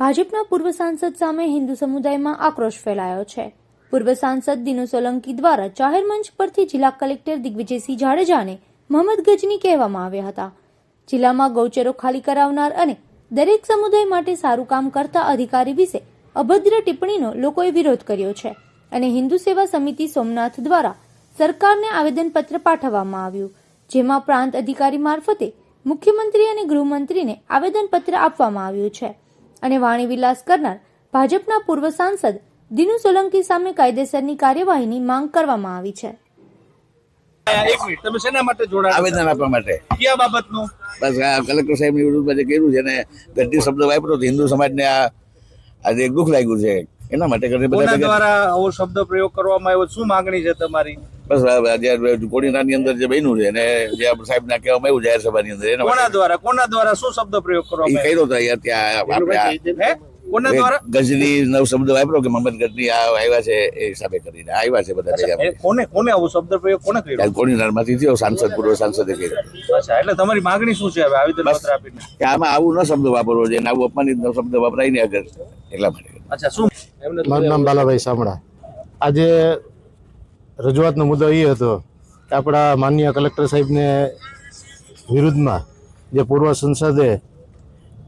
ભાજપના પૂર્વ સાંસદ સામે હિન્દુ સમુદાયમાં આક્રોશ ફેલાયો છે. પૂર્વ સાંસદ દિનુ સોલંકી દ્વારા જાહેર મંચ પરથી જિલ્લા કલેક્ટર દિગ્વિજયસિંહ જાડેજાને મોહમ્મદ ગજની કહેવામાં આવ્યા હતા. જિલ્લામાં ગૌચરો ખાલી કરાવનાર અને દરેક સમુદાય માટે સારું કામ કરતા અધિકારી વિશે અભદ્ર ટિપ્પણીનો લોકોએ વિરોધ કર્યો છે અને હિન્દુ સેવા સમિતિ સોમનાથ દ્વારા સરકારને આવેદનપત્ર પાઠવવામાં આવ્યું, જેમાં પ્રાંત અધિકારી મારફતે મુખ્યમંત્રી અને ગૃહમંત્રીને આવેદનપત્ર આપવામાં આવ્યું છે. અને વાણી વિલાસ કરનાર ભાજપના પૂર્વ સાંસદ દિનુ સોલંકી સામે કાયદેસરની કાર્યવાહીની માંગ કરવામાં આવી છે. એક મિનિટ તમે શેના માટે જોડાયા? આવેદન આપવા માટે. કયા બાબતનું? બસ આ કલેક્ટર સાહેબની વિરુદ્ધમાં જે કર્યું છે ને ગઢી શબ્દ વાપર્યો તો હિન્દુ સમાજને આ આજે દુઃખ લાગ્યું છે. એના માટે કરીને બધા દ્વારા આવો શબ્દ પ્રયોગ કરવામાં આવ્યો? શું માંગણી છે તમારી? બસ આજે કોડીનારની અંદર જે બન્યું છે અને જે સાહેબના કહેવામાં આવ્યું જાહેર સભાની અંદર એના કોના દ્વારા કોના દ્વારા શું શબ્દ પ્રયોગ એ કરવામાં કર્યો તો અહીંયા ત્યાં આપણે આ હે? કોના દ્વારા? ગજની નવ શબ્દ વાપરો કે મોહમ્મદ ગજની આ આવ્યા છે એ હિસાબે કરીને. આવ્યા છે બધા કોને કોને આવો શબ્દ પ્રયોગ કોને કર્યો? કોડીનારમાંથી થયો સાંસદ પૂર્વ સાંસદે કર્યો. અચ્છા એટલે તમારી માંગણી શું છે હવે આવી પત્ર આપીને? કે આમાં આવું ન શબ્દ વાપરવો જોઈએ આવું અપમાનિત ન શબ્દ વપરાય નહીં આગળ એટલા માટે. અચ્છા શું? મારું નામ બાલાભાઈ સામડા આજે રજૂઆતનો મુદ્દો એ હતો કે આપણા માનનીય કલેક્ટર સાહેબને વિરુદ્ધમાં જે પૂર્વ સંસદે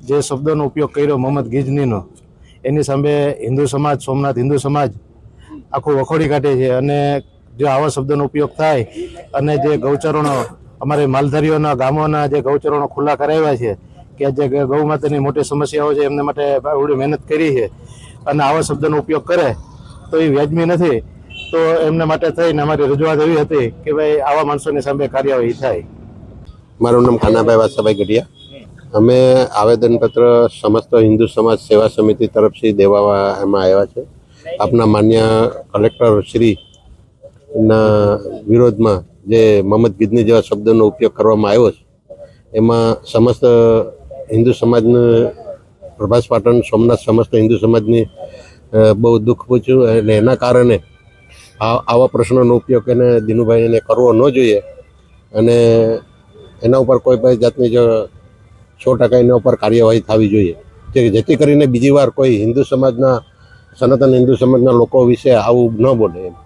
જે શબ્દોનો ઉપયોગ કર્યો, મોહમ્મદ ગિજનીનો, એની સામે હિન્દુ સમાજ, સોમનાથ હિન્દુ સમાજ આખું વખોડી કાઢે છે અને જો આવા શબ્દોનો ઉપયોગ થાય અને જે ગૌચરણો અમારે માલધારીઓના ગામોના જે ગૌચરણો ખુલ્લા કરાવ્યા છે કે જે ગૌ માતાની મોટી સમસ્યાઓ છે, એમને માટે મહેનત કરી છે અને આવા શબ્દનો ઉપયોગ કરે, તો એ વ્યાજબી નથી. તો એમના માટે થઈને અમારી રજૂઆત એવી હતી કે ભાઈ આવા માણસોની સામે કાર્યવાહી થાય. મારું નામ ખાનાભાઈ વાસાભાઈ ગઢિયા. અમે આવેદનપત્ર સમસ્ત હિન્દુ સમાજ સેવા સમિતિ તરફથી દેવા એમાં આવ્યા છે. આપના માન્ય કલેક્ટર શ્રી ના વિરોધમાં જે મહમદ ગિદની જેવા શબ્દોનો ઉપયોગ કરવામાં આવ્યો છે, એમાં સમસ્ત હિન્દુ સમાજને પ્રભાસ પાટણ, સોમનાથ સમસ્ત હિન્દુ સમાજની બહુ દુઃખ પૂછ્યું અને એના કારણે આવા પ્રશ્નોનો ઉપયોગ એને દિનુભાઈને કરવો ન જોઈએ. અને એના ઉપર કોઈ પણ જાતની જો સો ટકા એના ઉપર કાર્યવાહી થવી જોઈએ. કે જેથી કરીને બીજી વાર કોઈ હિન્દુ સમાજના, સનાતન હિન્દુ સમાજના લોકો વિશે આવું ન બોલે એમ.